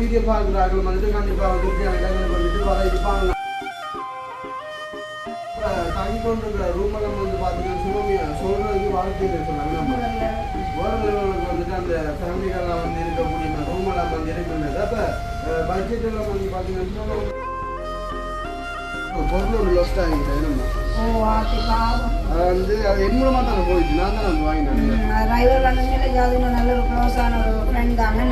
Video பார்க்குறார்கள். வந்துட்டு கண்டிப்பாக வந்து இடங்களுக்கு வந்துட்டு வர இருப்பாங்க. தங்கி கொண்டிருக்கிற ரூம் எல்லாம் வந்து பார்த்தீங்கன்னா சுகமியா சொல்றதுக்கு வாழ்க்கையில் சொன்னாங்க நம்ம லெவலுக்கு வந்துட்டு அந்த ஃபேமிலிகள்லாம் வந்து இருக்கக்கூடிய ரூம் எல்லாம் வந்து இருக்கின்றது. அப்போ பட்ஜெட் எல்லாம் வந்து பார்த்தீங்கன்னா பொருள் ஒன்று லோஸ்ட் ஆகிட்டேன் நம்ம அது வந்து அது என் மூலமாக தான் போயிடுச்சு. நான் தான் வந்து வாங்கினேன். நல்ல ஒரு க்ளோஸான ஒரு ஃப்ரெண்ட் தானே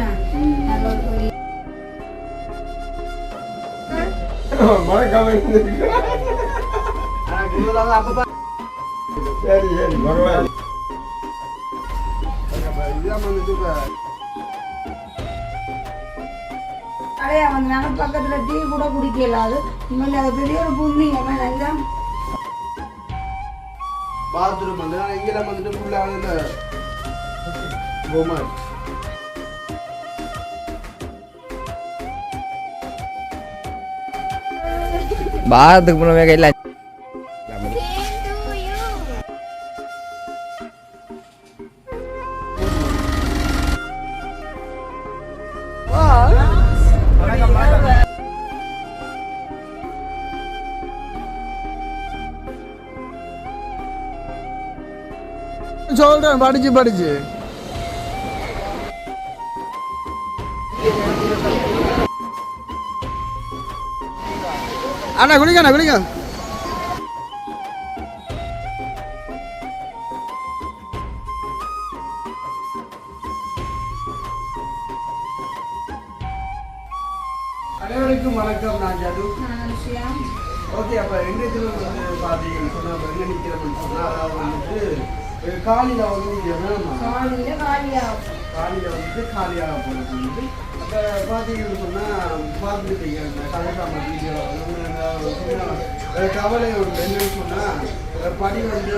மறக்காம ஆனால் சரி சரி பரவாயில்ல அடையா வந்து நாங்கள் பக்கத்தில் டீ கூட குடிக்கல அது இனிமேல் அது பெரிய ஒரு புண்ணியம் எல்லாம் பாத்ரூம் வந்து நான் இங்கெல்லாம் வந்துட்டு ஃபுல்லாக இந்த பாரத்துக்கு முன்னமே கையில் சொல்றேன் படிச்சு படிச்சு. அண்ணா குடிங்க அண்ணா குடிங்க அனைவருக்கும் என்னன்னு சொன்னால் படி வந்து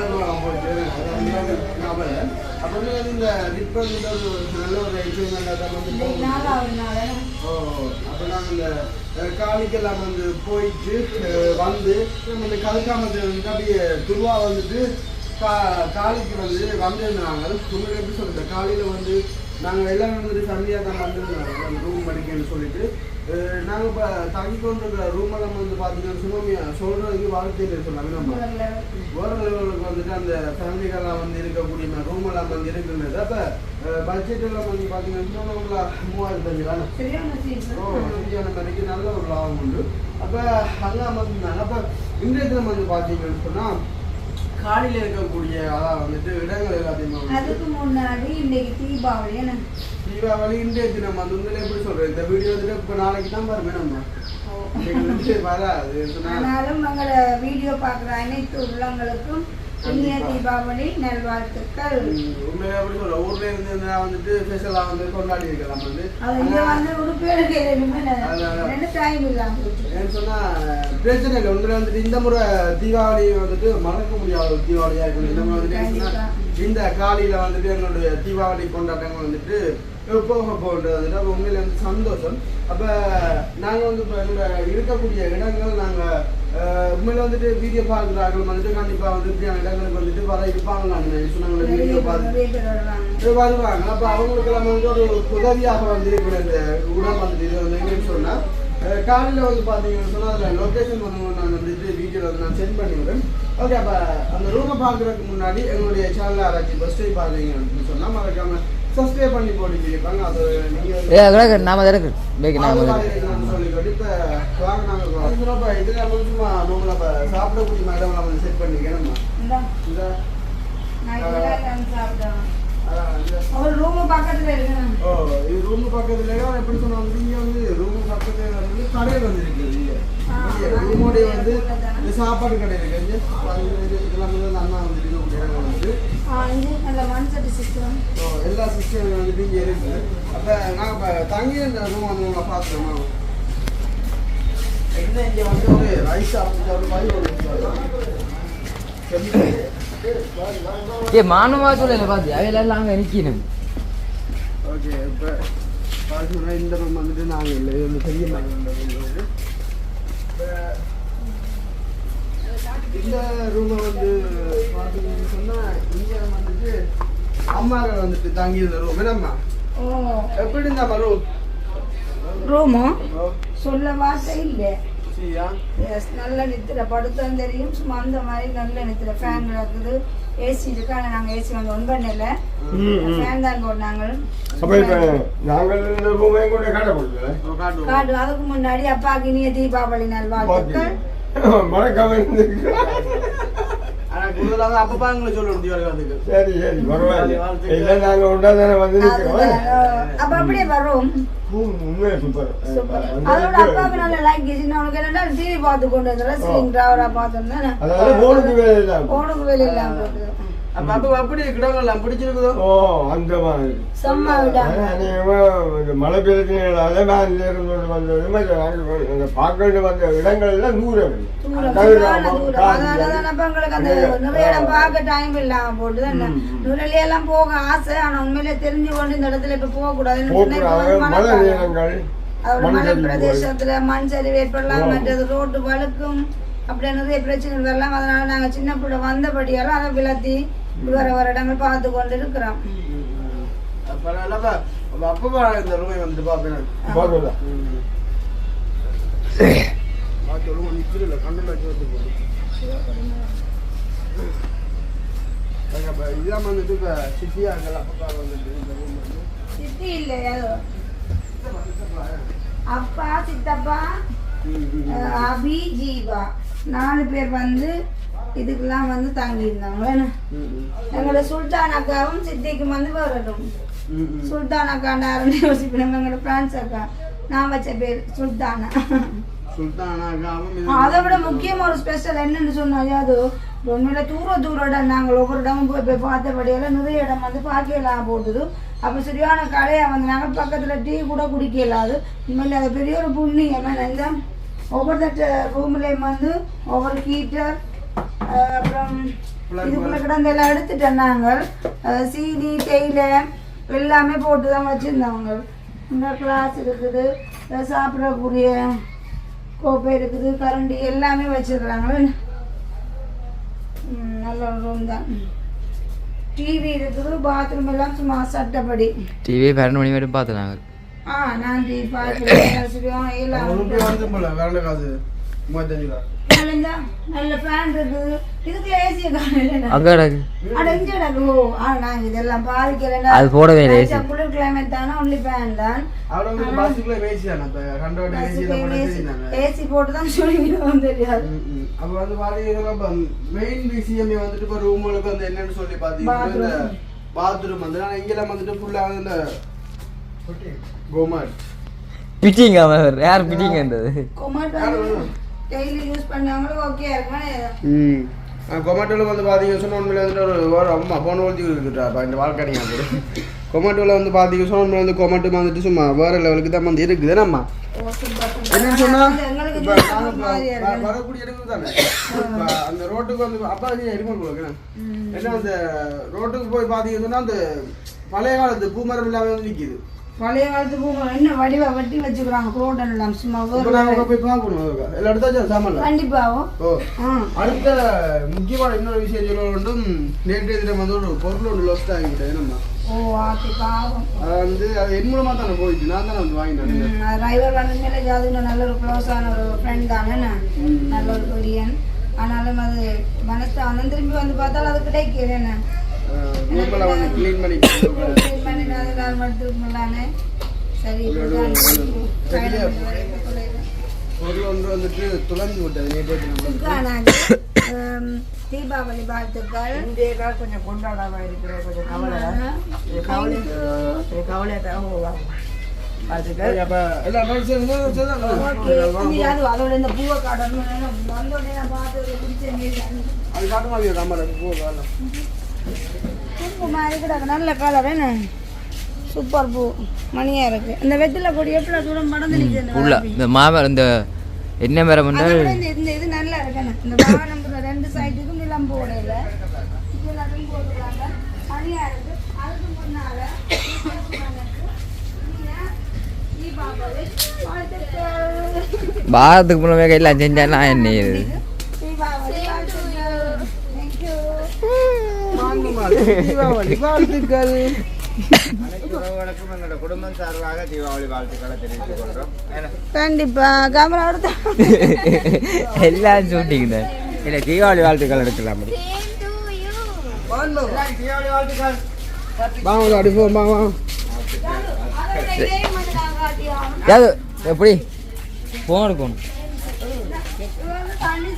கவலை அப்போ வந்து இந்த ரிப்பர் ஒரு நல்ல ஒரு எக்யூப்மெண்ட்டாக தான் வந்து ஓ அப்போ நாங்கள் இந்த அஹ், காணிக்கெல்லாம் வந்து போயிட்டு வந்து நம்ம இந்த வந்து அப்படியே துருவா வந்துட்டு கா காலிக்கு வந்து வந்திருந்தாங்க உங்களுக்கு எப்படி சொல்றது? காலையில் வந்து நாங்கள் எல்லாம் வந்துட்டு ஃபேமிலியாக தான் வந்திருந்தாங்க அந்த ரூம் படிக்கணும்னு சொல்லிட்டு. நாங்கள் இப்போ தங்கி கொண்டிருக்கிற ரூம் எல்லாம் வந்து பார்த்தீங்கன்னா சுகமியா சொல்கிறதுக்கு வாழ்க்கையில் சொன்னாங்க. நம்ம வேற லெவலுக்கு வந்துட்டு அந்த ஃபேமிலிகள்லாம் வந்து இருக்கக்கூடிய ரூம் எல்லாம் வந்து இருக்கின்றது. அப்போ பட்ஜெட் எல்லாம் வந்து பார்த்தீங்கன்னா மூவாயிரத்தி அஞ்சு தானே ஓ, சீசன் சரியான மாதிரிக்கு நல்ல ஒரு லாபம் உண்டு. அப்போ அங்கே வந்தாங்க அப்போ இன்றைய தினம் வந்து பார்த்தீங்கன்னு சொன்னால் காலையில் இருக்கக்கூடிய அதான் வந்துட்டு இடங்கள் எல்லாத்தையுமே அதுக்கு முன்னாடி இன்னைக்கு தீபாவளி என்ன? தீபாவளி இன்றைய தினம் வந்து உங்களை எப்படி சொல்கிறேன் இந்த வீடியோ வந்துட்டு இப்போ நாளைக்கு தான் பாருங்க நம்ம. வராது ஆனாலும் வீடியோ பார்க்குற அனைத்து உள்ளங்களுக்கும் இனிய தீபாவளி நல்வாழ்த்துக்கள். உண்மையிலே ஊர்ல இருந்து இருந்தா வந்துட்டு ஸ்பெஷலாக வந்து கொண்டாடி இருக்கலாம் வந்து. அது இங்க வந்து உடுப்பேருக்கு அதான். ரெண்டு டைம் இல்லாம போச்சு. ஏன்னு சொன்னா பிரச்சனை இல்லை. உங்களை வந்துட்டு இந்த முறை தீபாவளி வந்துட்டு மறக்க முடியாத ஒரு தீபாவளியா இருக்கணும். இந்த முறை வந்துட்டு இந்த காலையில வந்துட்டு என்னுடைய தீபாவளி கொண்டாட்டங்கள் வந்துட்டு போக போன்றது அப்போ உண்மையில வந்து சந்தோஷம். அப்ப நாங்க வந்து இப்போ இருக்கக்கூடிய இடங்கள் நாங்க அஹ், உண்மையில வந்துட்டு வீடியோ பார்க்குறார்கள் வந்துட்டு கண்டிப்பா வந்து இப்படியான இடங்களுக்கு வந்துட்டு வர இருப்பாங்க நான் சொன்னாங்க வீடியோ பார்த்து வருவாங்க அப்போ அவங்களுக்கு நம்ம வந்து ஒரு உதவியாக வந்து இருக்கிற இந்த உடம் வந்துட்டு இது வந்து எங்கன்னு சொன்னால் காலையில் வந்து பார்த்தீங்கன்னு சொன்னால் அதில் லொக்கேஷன் வந்து நான் வந்துட்டு வீடியோவில் வந்து நான் சென்ட் பண்ணி விடுறேன் ஓகே அப்போ அந்த ரூமை பார்க்குறதுக்கு முன்னாடி எங்களுடைய சேனல் யாராச்சும் ஃபஸ்ட் டைம் பார்க்குறீங்க அப்படின்னு சொன்னால் மறக்காம சப்ஸ்கிரைப் பண்ணி போட்டு இருப்பாங்க அது நீங்கள் நாம நான் சொல்லிக்கொண்டு இப்போ வாங்க நாங்கள் இப்போ இதில் வந்து சும்மா நம்மள இப்போ சாப்பிடக்கூடிய மேடம் நம்ம செட் அவர் ரூம் பக்கத்துல இருக்கணும் ஓ இது ரூம் பக்கத்துல எப்படி சொன்னாங்க இங்க வந்து ரூம் பக்கத்துல வந்து கடை வந்து ஆ, ரூமோடைய வந்து சாப்பாடு கடை இருக்கு. இதெல்லாம் வந்து அண்ணா வந்து இருக்கக்கூடிய வந்து. எல்லா சிஸ்டம் வந்துட்டு இங்க இருக்கு. அப்ப நாங்க இப்ப தங்கி ரூம் வந்து உங்களை என்ன இங்க வந்து ஒரு ரைஸ் ஒரு மாதிரி ஒரு ஏ மானவா சொல்லல பாத்து அவையெல்லாம் அங்க நிக்கணும் ஓகே இப்போ பார்த்தீங்கன்னா இந்த ரூம் வந்துட்டு நாங்கள் இல்லை. இது வந்து பெரிய இந்த ரூமை வந்து பார்த்தீங்கன்னு சொன்னால் இங்கே வந்துட்டு அம்மாவை வந்துட்டு தங்கி இருந்த ரூம் என்னம்மா ஓ. எப்படி இருந்தா ரூம் ரூமோ சொல்ல வார்த்தை இல்லை. சரியா எஸ் நல்ல நித்திர. படுத்தம் தெரியும். சும்மா அந்த மாதிரி நல்ல நித்திர. ஃபேன் இருக்குது ஏசி இருக்கு ஆனால் நாங்கள் ஏசி வந்து ஒன் பண்ணல ஃபேன் தான் போட்டாங்க அப்ப இப்ப நாங்கள் இந்த ரூமே கூட கடை கொடுக்கல ஓ, காட்டுவோம் காட்டு. அதுக்கு முன்னாடி அப்பாவுக்கு இனிய தீபாவளி நாள் வாழ்த்துக்கள் மறக்காம இருந்து சரி சரி பரவாயில்ல. இல்லை நாங்க உண்டாதானே வந்து நிற்கிறோம் அதுதான். அப்ப அப்படியே வரும். உண்மையை சூப்பர் சூப்பர் அதோட அப்பாவுக்கு நல்ல லைக் சின்னவனுக்கு என்னன்னா டிவி பார்த்து கொண்டு வந்தாலும் ஸ்லிங் டிராவரா பார்த்தோம்னா அதாவது போனுக்கு வேலை போனுக்கு இல்லாம அப்படி மழை வேன்ல இருந்து வந்தது அந்த பார்க்க வந்த இடங்கள் எல்லாம் தூரம். தூரம். தவிர சரியான தூரம். அதனாலதான் அப்ப எங்களுக்கு அந்த நிறைய இடம் பார்க்க time இல்லாம போகுது. என்ன, நுரலி எல்லாம் போக ஆசை ஆனா உண்மையிலே தெரிஞ்சு கொண்டு இந்த இடத்துல இப்ப போக மழை. நேரங்கள் மலை. பிரதேசத்துல மண் சரிவு ஏற்படலாம் மற்றது ரோட்டு வழுக்கும் அப்படியே நிறைய பிரச்சனைகள் வரலாம். அதனால நாங்க சின்ன பிள்ளை வந்தபடியால அதை விளத்தி வர வர இடங்கள் பார்த்து கொண்டு இருக்கிறோம் அப்ப அப்ப இந்த ரூமை பாப்பேன் வந்து போகுது அப்ப இதெல்லாம் வந்துட்டு இப்ப சிட்டியா இருக்கல அப்பப்பா வந்துட்டு சித்தி இல்லையா? அப்பா சித்தப்பா அபி ஜீவா நாலு பேர் வந்து இதுக்கெல்லாம் வந்து தங்கி இருந்தாங்க எங்களோட சுல்தான் அக்காவும் சித்திக்கும் வந்து வரணும் சுல்தான் அக்காண்டா யோசிப்போம் எங்களோட பிரான்ஸ் அக்கா நான் வச்ச பேர் சுல்தானா. அதை விட முக்கியமா ஒரு ஸ்பெஷல் என்னன்னு சொன்னாலே அது உண்மையில தூர தூர இடம் நாங்கள் ஒவ்வொரு இடமும் போய் போய் பார்த்தபடியால நிறைய இடம் வந்து பார்க்கலாம் போட்டுது. அப்போ சரியான கடையா வந்து நாங்கள் பக்கத்துல டீ கூட குடிக்க இல்லாது. உண்மையில அது பெரிய ஒரு புண்ணியம். இந்த ஒவ்வொரு ரூம்லேயும் வந்து ஒவ்வொரு ஹீட்டர் அப்புறம் இதுக்குள்ள கிடந்த எல்லாம் எடுத்துட்டோம் நாங்கள். சீனி தேயிலை எல்லாமே போட்டு தான் வச்சுருந்தவங்க இந்த கிளாஸ் இருக்குது சாப்பிடக்கூடிய கோப்பை இருக்குது கரண்டி எல்லாமே வச்சிருக்காங்க ம், நல்ல ரூம் தான். டிவி இருக்குது பாத்ரூம் எல்லாம் சும்மா சட்டப்படி. டிவி பன்னெண்டு மணி வரையும் பார்த்து நாங்கள் ஆ நான் டிவி பார்த்துருக்கோம் எல்லாம் மூவத்தஞ்சு ரூபா நல்ல நல்ல ஃபேன் இருக்குது இதுக்குள்ள ஏசியை காணல அங்கே கிடக்கு அட இங்க கிடக்கு ஓ ஆ நான் இதெல்லாம் பாதிக்கல அது போடவே இல்லை ஏசி குளிர் கிளைமேட் தானே ஒன்லி ஃபேன் தான் அவரை வந்து பஸ்ஸுக்குள்ள வேசி தானே இப்போ கண்டோட போட ஏசி போட்டு தான் சொல்லிக்கிறோம் தெரியாது அப்ப வந்து மெயின் விஷயமே வந்துட்டு இப்ப ரூமுக்கு வந்து என்னன்னு சொல்லி பாத்தீங்கன்னா பாத்ரூம் வந்து இங்கெல்லாம் வந்துட்டு ஃபுல்லா வந்து இந்த கோமாட் பிட்டிங்க அவன் யார் பிட்டிங்க இருந்தது கொமாட்டோ டெய்லி யூஸ் பண்ணவங்களும் ஓகே இருக்கும்? ம். கொமாட்டோவில் வந்து பார்த்தீங்க சொன்ன உண்மையில வந்துட்டு ஒரு அம்மா போன ஒழிச்சு இருக்குட்டா இந்த வாழ்க்கை போடு கொமாட்டோவில் வந்து பார்த்தீங்க சொன்ன உண்மையில வந்து கொமாட்டோ வந்துட்டு சும்மா வேற லெவலுக்கு தான் வந்து இருக்குது நம்ம என்னன்னு சொன்னா? எங்களுக்கு இப்ப juice நாங்க ஒரு மாதிரியா வ- இருக்கு. வரக்கூடிய இடங்கள் தானே? அந்த ரோட்டுக்கு வந்து அப்பா எரிமல் கொடுக்கணும் ஏன்னா அந்த ரோட்டுக்கு போய் பார்த்தீங்க சொன்னா அந்த பழைய காலத்து பூமரம் எல்லாமே வந்து நிக்குது. பழைய காலத்து பூ என்ன வடிவா வெட்டி வச்சுக்கிறாங்க? குரோட்டன் எல்லாம் சும்மா இப்போ ஒரு நாங்க போய் பார்க்கணும். சாமான்ல. கண்டிப்பாவும் ஓ. ஆ. அடுத்த முக்கியமான இன்னொரு விஷயம் சொல்ல வேண்டும். நேற்றைய தினம் வந்து ஒரு பொருள் ஒன்று லோஸ்ட் ஆகிக்கிட்டேன் நம்ம ஓ பாவம். வந்து அது என் மூலமா தானே போயிட்டு நான் தானே வந்து வாங்கினேன் டிரைவர் இன்னும் நல்ல ஒரு க்ளோஸான ஒரு ஃப்ரெண்ட் தானே நல்ல ஒரு கொரியன். ஆனாலும் அது மனசு வந்து திரும்பி வந்து பார்த்தாலும் அது கிடைக்கல என்ன? ரூமில் வந்து க்ளீன் பண்ணி Clean எல்லாரும் எடுத்துக்கலான்னு சரி பொருள் ஒன்று வந்துட்டு துளைஞ்சு விட்டது நேற்றைய தீபாவளி வாழ்த்துக்கள் இன்றைய நாள் கொஞ்சம் கொண்டாடாம இருக்கிற கொஞ்சம் கவலை கவலை கவலையை தான் அதோட இந்த பூவை காட்டணும் வந்தோடனே நான் பிடிச்ச அது நல்ல கலர் என்ன சூப்பர் பூ. மணியா இருக்கு. இந்த வெத்தில கொடி எப்படி தூரம் படந்து உள்ள நிற்கிறது இந்த மாமரம் இந்த என்ன என்றால் விட இந்த இது நல்லா இருக்குண்ணே இந்த வாகனம் இந்த ரெண்டு சைடுக்கும் நிலம் போடையில எல்லாத்தையும் போட்டுருக்காங்க மணியா இருக்கு. அதுக்கு முன்னால பாரத்துக்கு முன்னமே எல்லாம் செஞ்சா நான் என்ன இது? தீபாவளி. தீபாவளி கண்டிப்பா கேமரா எல்லாம் ஷூட்டிங் தான். இல்ல தீபாவளி வாழ்த்துக்கள் எடுக்கலாம் அப்படி. தீபாவளி வாழ்த்துக்கள். வாங்க போ வாங்க எப்படி? போன் எடுக்கணும். தண்ணி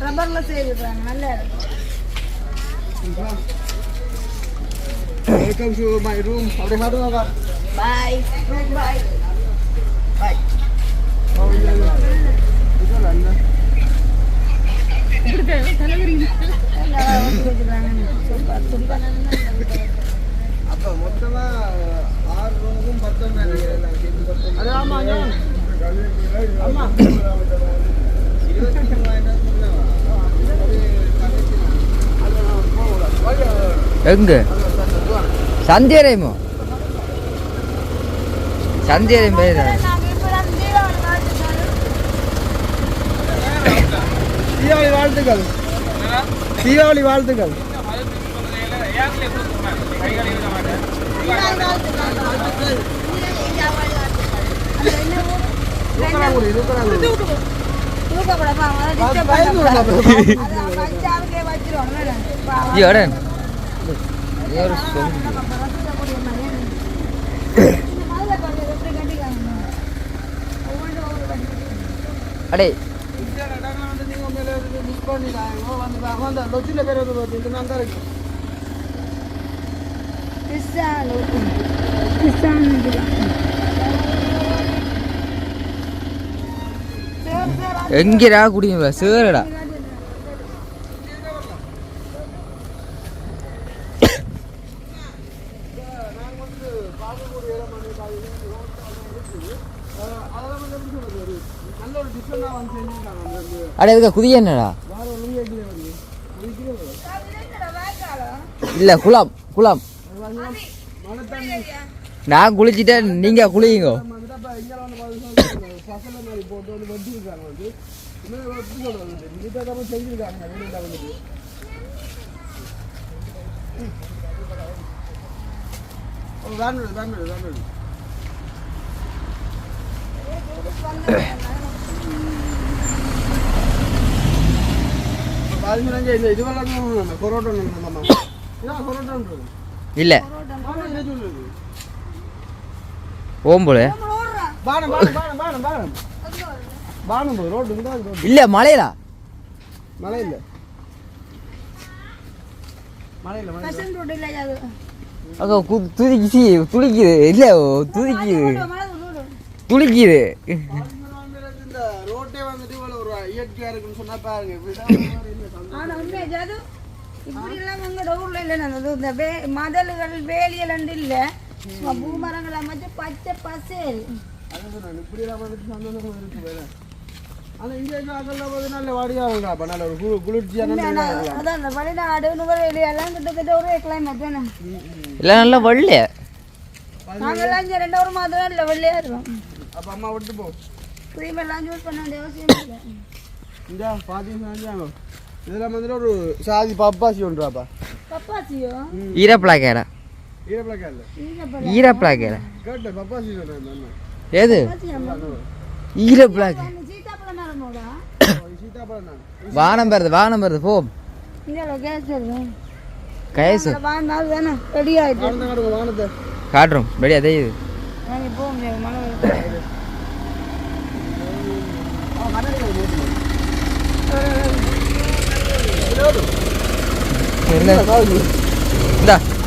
ரப்பர்ல செய்திருக்காங்க நல்லா இருக்கு வெல்கம் டு மை ரூம் அப்படியே காட்டுங்க பாய் பாய் அப்போ எங்க? சந்தியரைமோ. சந்தியரையும் பேர். தீபாவளி வாழ்த்துக்கள். தீபாவளி வாழ்த்துக்கள். தூக்கலாங்குடி தூக்கலாங்குடி ஜியோடன் அடே. எங்கடா குடிங்க சேரடா அதெல்லாம் வந்து எப்படி சொல்றது ஒரு நல்ல ஒரு டிஃப்ரெண்டாக வந்து செஞ்சுருக்காங்க அந்த வந்து அடே இதுக்கு குதிய என்னடா? இல்ல குளம் குளம். நான் குளிச்சிட்டேன் நீங்க குளியுங்க. வந்துட்டு அப்போ இங்கே இல்ல. மழை இல்லை மழை இல்லை மழை இல்லை துடிக்குது இல்ல துடிக்குது. இந்த ரோட்டே வந்துட்டு இவ்வளவு ஒரு இயற்கையா இருக்குன்னு சொன்னா பாருங்க. இப்படிதான் ஒரு மாதிரி இல்லை. ஆனா உண்மையா ஜாது இப்படி எல்லாம் எங்களோட ஊர்ல இல்லை இந்த வே மதல்கள் வேலியலண்டு இல்ல. பூமரங்கள் அமைச்சு பச்சை பசேல். அதான் சொன்னேன், இப்படி எல்லாம் வந்துட்டு சந்தோஷமா இருக்கு. ஆனா இங்க இருக்க ஆட்கள்லாம் வந்து நல்ல வாடியா அவங்க அப்ப நல்ல ஒரு குளு- குளிர்ச்சியா நல்ல இதா இருக்கலாம். அதான் இந்த வெளிநாடு நுகர்வேலி எல்லாம் கிட்டத்தட்ட ஒரே கிளைமேட் இல்ல நல்லா வள்ள. நாங்கெல்லாம் இங்க ரெண்டு ஒரு மாதம் இல்லை வெள்ளையா இருக்கோம். அப்ப அம்மா விட்டு போ க்ரீம் எல்லாம் யூஸ் பண்ண வேண்டிய அவசியம் இல்லை இந்த பாத்தீங்கன்னா இதெல்லாம் வந்துட்டு ஒரு சாதி பப்பாசி ஒன்றாப்பா பப்பாசியோ ஈரப்பிளாக்கேடா ஈரப்பழக்கா இல்ல ஈரப்பழம் ஈரப்பிளாக்கேடா கேட்ட பப்பாசி நரமோடா சீதாப்பழம் நான் வானம் பெறுது வானம் பெறுது போ இங்கே கேஸ் வருது கயசு வாழ்நாள் தானே ரெடி ஆயிட்டு வானத்தை காட்டுங்க வானத்தை காட்டுறோம் ரெடி அதே இது நாங்கள் போக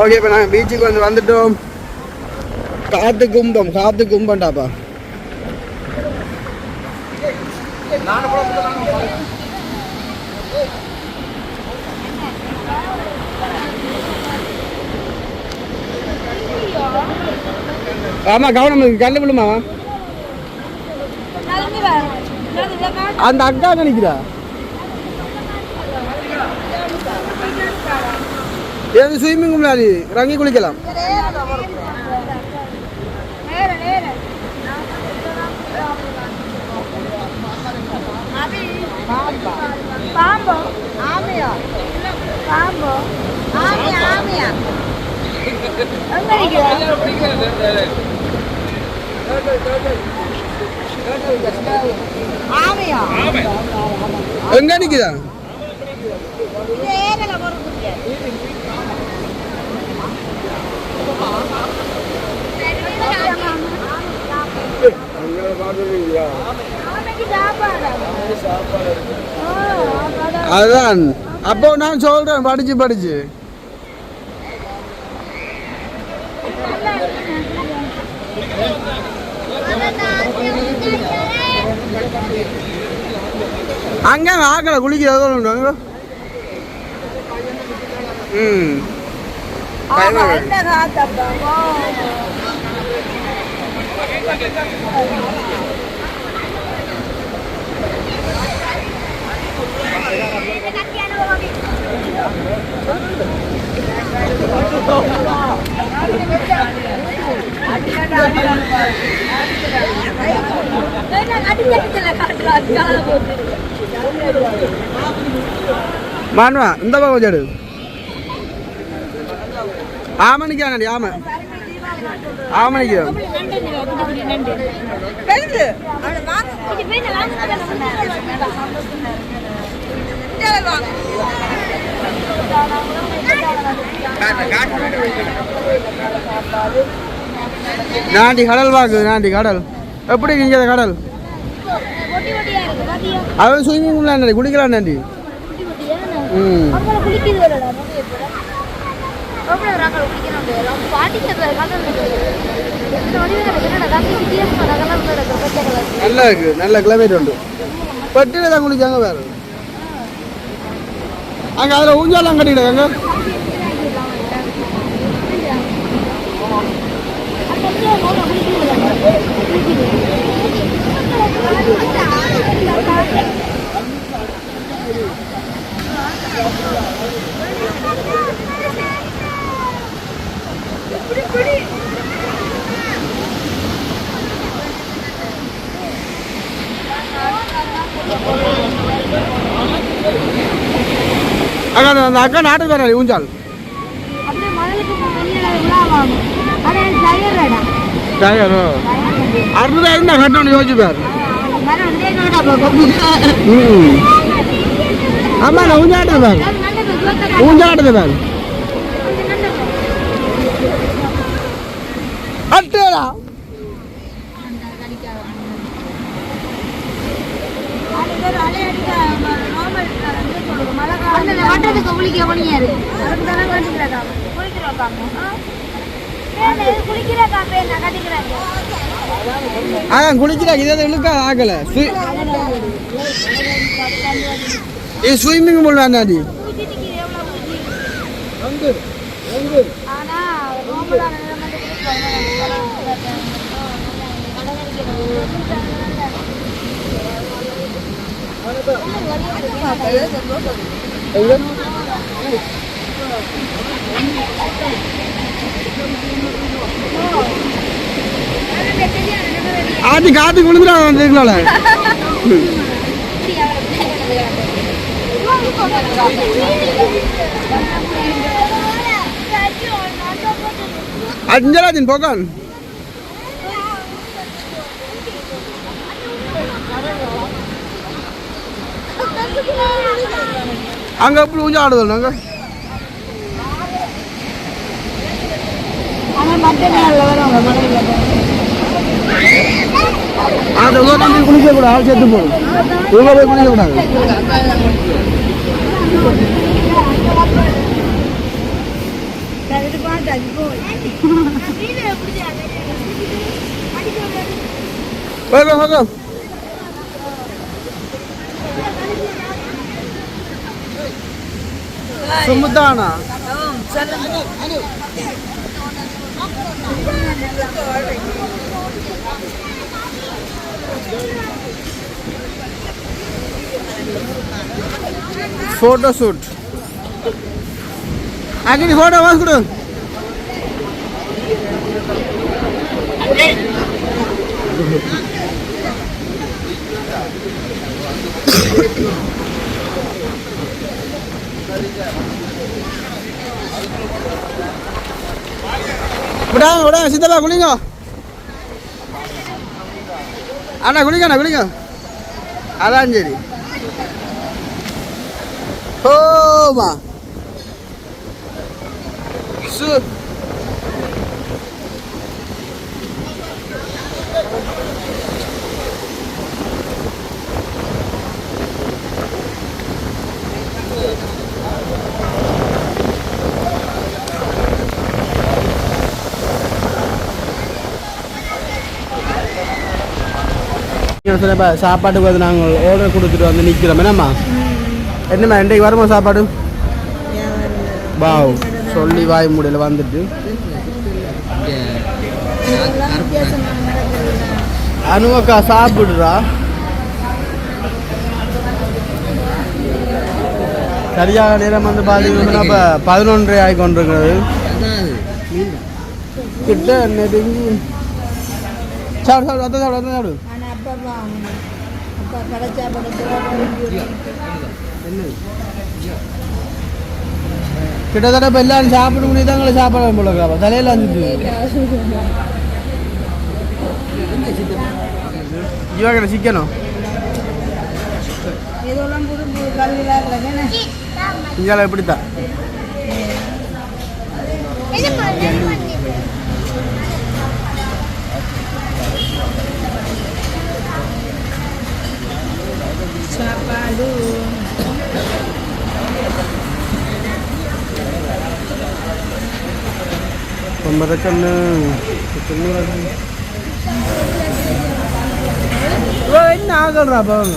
ஓகே இப்போ நாங்கள் பீச்சுக்கு வந்து வந்துட்டோம். காத்து கும்பம் காற்று கும்பம்டாப்பா. ஆமா கவனம் கல்லு விழுமா? அந்த அக்கா நினைக்கிறா? ஏது ஸ்விம்மிங் முன்னாடி இறங்கி குளிக்கலாம். பாம்போ ஆமையா? பாம்போ ஆமையா ஆமையா? எங்க நிக்கிறா ஆமையா எங்க நிக்குதா இது ஏகல பொறுப்பு அங்கே பார்த்துருக்கீங்களா ஆமைக்கு சாப்பாடு அதுதான். அப்போ நான் சொல்றேன் படிச்சு படிச்சு. அங்க ஆக்கல குளிக்கிறது உண்டு. ம். பயமா இருக்கு. என்ன காத்தப்பா மான்வா இந்த ஆமணிக்கு நாண்டி கடல் வாக்கு நாண்டி கடல். எப்படி இங்க கடல்? அவன் ஸ்விம்மிங் குளிக்கலாம் நாண்டி ம். நல்லா இருக்கு. நல்ல கிளைமேட் உண்டு. பட்டியல தான் குளிச்சாங்க வேற. அங்க அதுல ஊஞ்சாலாம் கட்டிடுங்க அக்கா நாட்டு வேற ஊஞ்சால். டயரோ அறுபதாயிரம் தான் கட்டணும் யோசிச்சு பாரு ஆமா நான் ஊஞ்சாட்டு பாரு. ஊஞ்சாட்டு பாரு. அட்டேடா. குளிக்கிற காப்பே நான் கட்டிக்கிறேன் அதான் குளிக்கிறா இதே இழுக்கா? ஆகல. இது ஸ்விம்மிங் பூல் வேண்டாடி ஆனா ആദ്യം കാത്തു കുളിന്നിലാണ് വന്നിരിക്കണോളെ അഞ്ചര ദിൻ പോകാൻ Thank you. அங்க எப்படி ஊஞ்சல் ஆடுதல் நாங்க ஆனா மற்ற நாள்ல வரும் மலையில அந்த நம்பி குளிக்க கூடாது ஆள் சேர்த்து போடும் இவங்க போய் குளிக்க கூடாது. സമുദ്രാണ ഫോട്ടോഷൂട്ട് അങ്ങനെ ഫോട്ടോ വാങ്ങിക്കൊടു Thank you. விடாங்க விடாங்க சித்தப்பா குளிங்க. அண்ணா குளிங்க அண்ணா குளிங்க. அதான் சரி. ஓமா சு இப்போ சாப்பாட்டுக்கு வந்து நாங்கள் ஆர்டர் கொடுத்துட்டு வந்து நிற்கிறோம் என்னம்மா? என்னம்மா இன்றைக்கு வருமா சாப்பாடு? வாவ் சொல்லி வாய் முடியல வந்துட்டு. அனுவக்கா சாப்பிடுறா. சரியாக நேரம் வந்து பார்த்தீங்கன்னா இப்போ பதினொன்றரை ஆகி கொண்டிருக்கிறது. கிட்ட நெருங்கி சாப்பிடு சாப்பிடு அத்தை சாப்பிடு அத்தை சாப்பிடு. ஆனால் அப்பா வாங்கணும் அப்பா கிடைச்சா படத்தில் கிட்டத்தட்ட இப்போ எல்லாரும் சாப்பிட முடியும் தான் எங்களை சாப்பிட போல இருக்கா தலையில் வந்துட்டு இவங்க சிக்கனும் இதெல்லாம் புது புது கல்விலாம் இல்லை இங்கே எப்படித்தான் சாப்பாடு கொம்பரக்கண்ணு என்ன ஆகல்றா பாவங்க